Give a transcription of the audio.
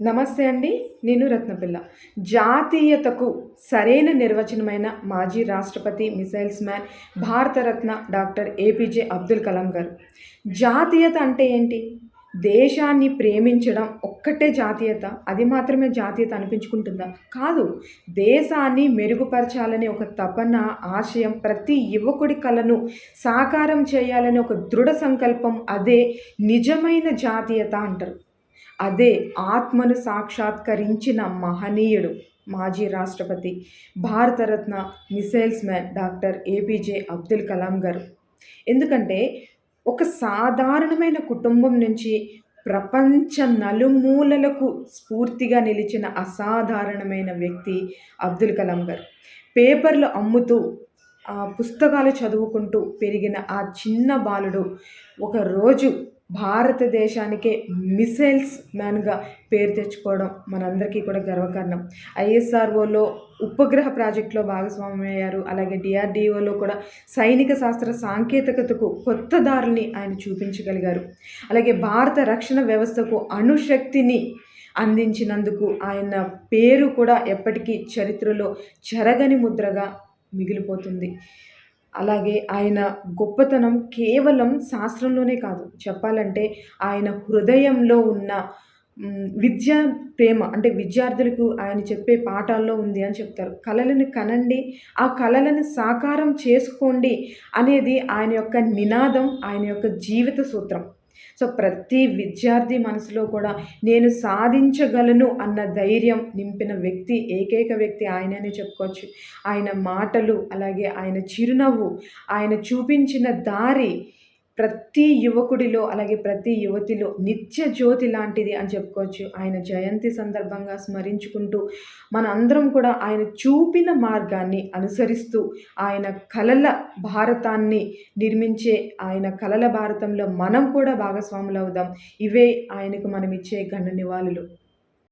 నమస్తే అండి నేను రత్నపిల్ల జాతీయతకు సరైన నిర్వచనమైన మాజీ రాష్ట్రపతి missiles man Bharat Ratna doctor APJ Abdul Kalam garu. జాతీయత అంటే ఏంటి? దేశాన్ని ప్రేమించడం ఒక్కటే జాతీయత అది మాత్రమే జాతీయత అనిపించుకుంటుందా? కాదు దేశాన్ని మెరుగుపరచాలనే ఒక తపన ఆశయం ప్రతి యువకుడి కలను సాకారం చేయాలనే ఒక దృఢ సంకల్పం అదే నిజమైన జాతీయత అంటారు. అదే ఆత్మను సాక్షాత్కరించిన మహనీయుడు మాజీ రాష్ట్రపతి Bharat Ratna missiles man doctor APJ Abdul Kalam garu. ఎందుకంటే ఒక సాధారణమైన కుటుంబం నుంచి ప్రపంచ నలుమూలలకు స్ఫూర్తిగా నిలిచిన అసాధారణమైన వ్యక్తి అబ్దుల్ కలాం గారు. పేపర్లు అమ్ముతూ పుస్తకాలు చదువుకుంటూ పెరిగిన ఆ చిన్న బాలుడు ఒకరోజు భారతదేశానికే మిసైల్స్ మ్యాన్గా పేరు తెచ్చుకోవడం మనందరికీ కూడా గర్వకారణం. ఐఎస్ఆర్ఓలో ఉపగ్రహ ప్రాజెక్టులో భాగస్వామ్యం అయ్యారు అలాగే డిఆర్డిఓలో కూడా సైనిక శాస్త్ర సాంకేతికతకు కొత్త దారుల్ని ఆయన చూపించగలిగారు. అలాగే భారత రక్షణ వ్యవస్థకు అణుశక్తిని అందించినందుకు ఆయన పేరు కూడా ఎప్పటికీ చరిత్రలో చెరగని ముద్రగా మిగిలిపోతుంది. అలాగే ఆయన గొప్పతనం కేవలం శాస్త్రంలోనే కాదు. చెప్పాలంటే ఆయన హృదయంలో ఉన్న విద్యా ప్రేమ అంటే విద్యార్థులకు ఆయన చెప్పే పాఠాల్లో ఉంది అని చెప్తారు. కళలను కనండి ఆ కళలను సాకారం చేసుకోండి అనేది ఆయన యొక్క నినాదం ఆయన యొక్క జీవిత సూత్రం. సో ప్రతి విద్యార్థి మనసులో కూడా నేను సాధించగలను అన్న ధైర్యం నింపిన వ్యక్తి ఏకైక వ్యక్తి ఆయననే చెప్పుకోవచ్చు. ఆయన మాటలు అలాగే ఆయన చిరునవ్వు ఆయన చూపించిన దారి ప్రతి యువకుడిలో అలాగే ప్రతి యువతిలో నిత్య జ్యోతి లాంటిది అని చెప్పుకోవచ్చు. ఆయన జయంతి సందర్భంగా స్మరించుకుంటూ మన అందరం కూడా ఆయన చూపిన మార్గాన్ని అనుసరిస్తూ ఆయన కలల భారతాన్ని నిర్మించే ఆయన కలల భారతంలో మనం కూడా భాగస్వాములు అవుదాం ఇవే ఆయనకు మనం ఇచ్చే గండ నివాళులు.